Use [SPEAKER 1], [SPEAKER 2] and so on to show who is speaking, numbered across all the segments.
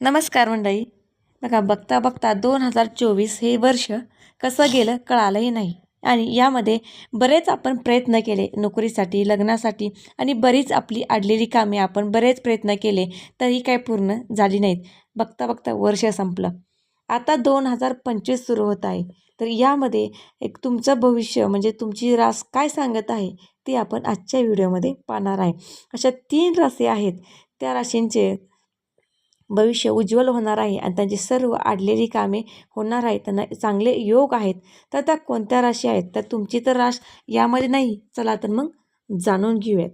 [SPEAKER 1] नमस्कार मंडळी. बघा बघता बघता दोन हजार चोवीस हे वर्ष कसं गेलं कळालंही नाही. आणि यामध्ये बरेच आपण प्रयत्न केले नोकरीसाठी लग्नासाठी आणि बरीच आपली अडलेली कामे आपण बरेच प्रयत्न केले तरी काय पूर्ण झाली नाहीत. बघता बघता वर्ष संपलं. आता दोन हजार पंचवीस सुरू होत आहे. तर यामध्ये एक तुमचं भविष्य म्हणजे तुमची रास काय सांगत आहे ते आपण आजच्या व्हिडिओमध्ये पाहणार आहे. अशा तीन राशी आहेत. त्या राशींचे भविष्य उज्ज्वल होणार आहे आणि त्यांची सर्व आडलेली कामे होणार आहेत. त्यांना चांगले योग आहेत. तर त्या कोणत्या राशी आहेत? तर तुमची तर राश यामध्ये नाही. चला तर मग जाणून घेऊयात.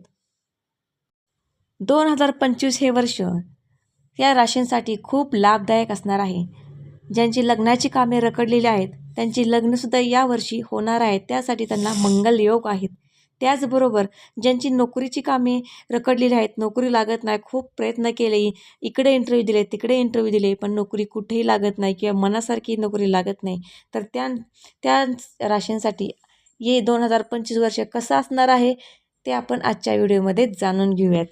[SPEAKER 1] दोन हजार पंचवीस हे वर्ष या राशींसाठी खूप लाभदायक असणार आहे. ज्यांची लग्नाची कामे रखडलेली आहेत त्यांची लग्नसुद्धा यावर्षी होणार आहेत. त्यासाठी त्यांना मंगल योग आहेत. त्याचबरोबर ज्यांची नोकरीची कामे रखडलेली आहेत नोकरी लागत नाही खूप प्रयत्न केले इकडे इंटरव्ह्यू दिले तिकडे इंटरव्ह्यू दिले पण नोकरी कुठेही लागत नाही किंवा मनासारखी नोकरी लागत नाही. तर त्या त्या राशींसाठी ये दोन हजार पंचवीस वर्ष कसं असणार आहे ते आपण आजच्या व्हिडिओमध्ये जाणून घेऊयात.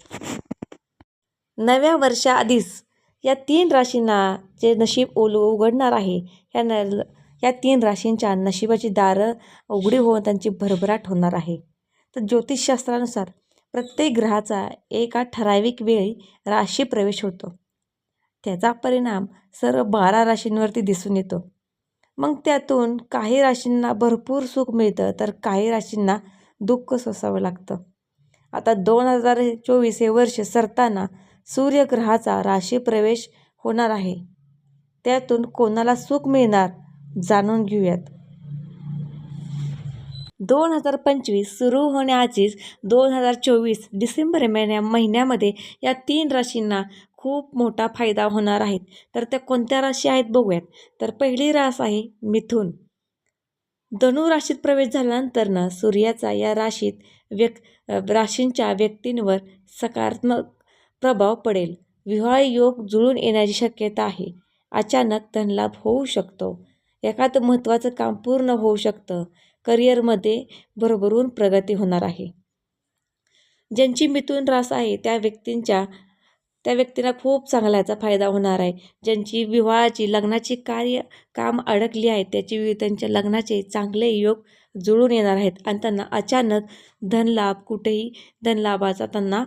[SPEAKER 1] नव्या वर्षाआधीच या तीन राशींना जे नशीब ओल उघडणार आहे या न या तीन राशींच्या नशिबाची दारं उघडी होऊन त्यांची भरभराट होणार आहे. तर ज्योतिषशास्त्रानुसार प्रत्येक ग्रहाचा एका ठराविक वेळी राशी प्रवेश होतो. त्याचा परिणाम सर्व बारा राशींवरती दिसून येतो. मग त्यातून काही राशींना भरपूर सुख मिळतं तर काही राशींना दुःख सोसावं लागतं. आता दोन हजार चोवीस हे वर्ष सरताना सूर्यग्रहाचा राशी प्रवेश होणार आहे. त्यातून कोणाला सुख मिळणार जाणून घेऊयात. दोन हजार पंचवीस सुरू होण्याआधीच दोन हजार चोवीस डिसेंबर महिन्या महिन्यामध्ये या तीन राशींना खूप मोठा फायदा होणार आहेत तर त्या कोणत्या राशी आहेत बघूयात. तर पहिली रास आहे मिथून. धनु राशीत प्रवेश झाल्यानंतर ना सूर्याचा या राशीत व्यक् राशींच्या व्यक्तींवर सकारात्मक प्रभाव पडेल. विवाह योग जुळून येण्याची शक्यता आहे. अचानक धनलाभ होऊ शकतो. एखादं महत्त्वाचं काम पूर्ण होऊ शकतं. करिअरमध्ये भरभरून प्रगती होणार आहे. ज्यांची मिथून रास आहे त्या व्यक्तींच्या त्या व्यक्तींना खूप चांगल्याचा फायदा होणार आहे. ज्यांची विवाहाची लग्नाची कार्य काम अडकली आहे त्याची त्यांच्या लग्नाचे चांगले योग जुळून येणार आहेत. आणि त्यांना अचानक धनलाभ कुठेही धनलाभाचा त्यांना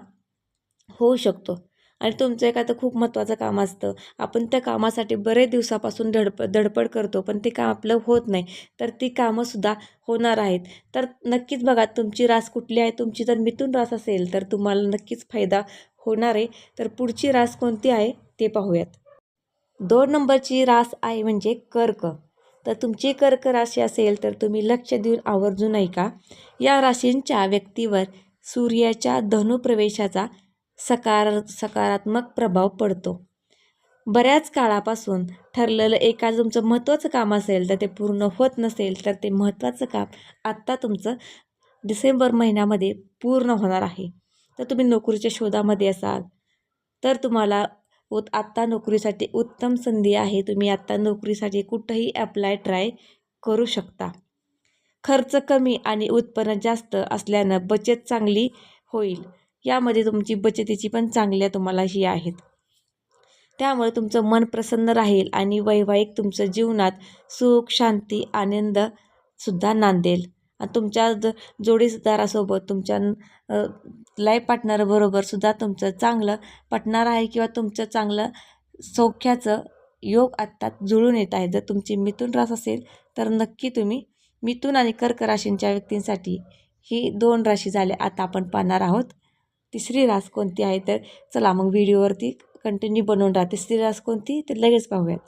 [SPEAKER 1] होऊ शकतो. आणि तुमचं एखादं खूप महत्त्वाचं काम असतं. आपण त्या कामासाठी बरेच दिवसापासून धडप धडपड करतो पण ते काम आपलं होत नाही. तर ती कामंसुद्धा होणार आहेत. तर नक्कीच बघा तुमची रास कुठली आहे? तुमची जर मिथून रास असेल तर तुम्हाला नक्कीच फायदा होणार आहे. तर पुढची रास कोणती आहे? ते पाहूयात. दोन नंबरची रास आहे म्हणजे कर्क. तर तुमची कर्क राशी असेल तर तुम्ही लक्ष देऊन आवर्जून ऐका. या राशींच्या व्यक्तीवर सूर्याच्या धनुप्रवेशाचा सकार सकारात्मक प्रभाव पडतो. बऱ्याच काळापासून ठरलेलं एका तुमचं महत्त्वाचं काम असेल तर ते पूर्ण होत नसेल तर ते महत्त्वाचं काम आत्ता तुमचं डिसेंबर महिन्यामध्ये पूर्ण होणार आहे. तर तुम्ही नोकरीच्या शोधामध्ये असाल तर तुम्हाला उत आत्ता नोकरीसाठी उत्तम संधी आहे. तुम्ही आत्ता नोकरीसाठी कुठंही अप्लाय ट्राय करू शकता. खर्च कमी आणि उत्पन्न जास्त असल्यानं बचत चांगली होईल. यामध्ये तुमची बचतीची पण चांगल्या तुम्हाला ही आहेत. त्यामुळे तुमचं मन प्रसन्न राहील आणि वैवाहिक तुमचं जीवनात सुख शांती आनंद सुद्धा नांदेल. आणि तुमच्या ज जोडीदारासोबत तुमच्या लाईफ पार्टनरबरोबर सुद्धा तुमचं चांगलं पटणार आहे किंवा तुमचं चांगलं सौख्याचं योग आत्ता जुळून येत आहे. जर तुमची मिथून रास असेल तर नक्की तुम्ही मिथून आणि कर्क राशींच्या व्यक्तींसाठी ही दोन राशी झाल्या आता आपण पाहणार आहोत. तिसरी रास कोणती आहे तर चला मग व्हिडिओवरती कंटिन्यू बनवून राहा. तिसरी रास कोणती? ते लगेच पाहूयात.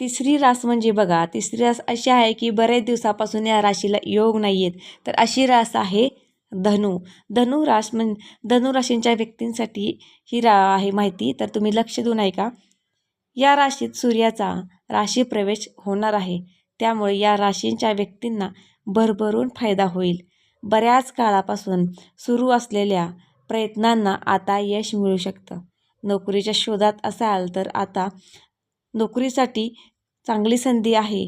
[SPEAKER 1] तिसरी रास म्हणजे बघा तिसरी रास अशी आहे की बरेच दिवसापासून या राशीला योग नाही आहेत तर अशी रास आहे धनु. धनु रास म्हण धनु राशींच्या व्यक्तींसाठी ही रा आहे माहिती. तर तुम्ही लक्ष देऊन ऐका या राशीत सूर्याचा राशी प्रवेश होणार आहे. त्यामुळे या राशींच्या व्यक्तींना भरभरून फायदा होईल. बऱ्याच काळापासून सुरू असलेल्या प्रयत्नांना आता यश मिळू शकतं. नोकरीच्या शोधात असाल तर आता नोकरीसाठी चांगली संधी आहे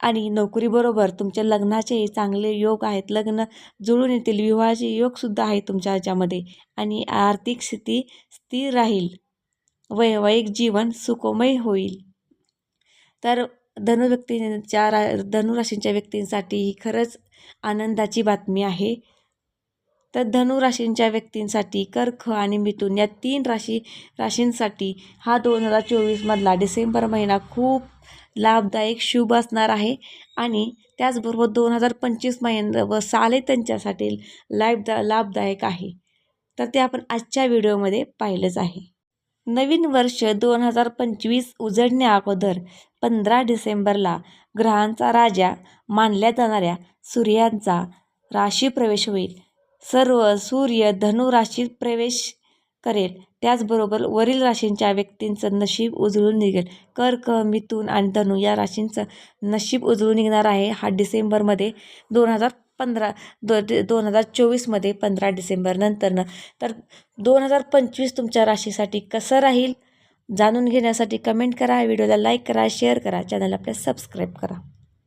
[SPEAKER 1] आणि नोकरीबरोबर तुमच्या लग्नाचे चांगले योग आहेत. लग्न जुळून येतील विवाहाचे योगसुद्धा आहेत तुमच्या ह्याच्यामध्ये आणि आर्थिक स्थिती स्थिर राहील. वैवाहिक जीवन सुखमय होईल. तर धनु व्यक्तींच्या रा धनुराशींच्या व्यक्तींसाठी ही खरंच आनंदाची बातमी आहे. तर धनुराशींच्या व्यक्तींसाठी कर्क आणि मिथुन या तीन राशी राशींसाठी हा दोन हजार चोवीसमधला डिसेंबर महिना खूप लाभदायक शुभ असणार आहे. आणि त्याचबरोबर दोन हजार पंचवीस महिना व साले त्यांच्यासाठी लाभदा लाभदायक आहे. तर ते आपण आजच्या व्हिडिओमध्ये पाहिलंच आहे. नवीन वर्ष दोन हजार पंचवीस उजडण्या अगोदर पंधरा डिसेंबरला ग्रहांचा राजा मानल्या जाणाऱ्या सूर्यांचा राशी प्रवेश होईल. सर्व सूर्य धनु राशीत प्रवेश करेल. त्याचबरोबर वरील राशींच्या व्यक्तींचं नशीब उजळून निघेल. कर्क मिथून आणि धनु या राशींचं नशीब उजळून निघणार आहे हा डिसेंबरमध्ये दोन हजार पंधरा दो दोन हजार चोवीसमध्ये पंधरा डिसेंबर नंतरनं तर दोन हजार पंचवीस तुमच्या राशीसाठी कसं राहील? जाणून घेण्यासाठी कमेंट करा व्हिडिओला लाईक करा शेअर करा चॅनल आपल्या सबस्क्राईब करा.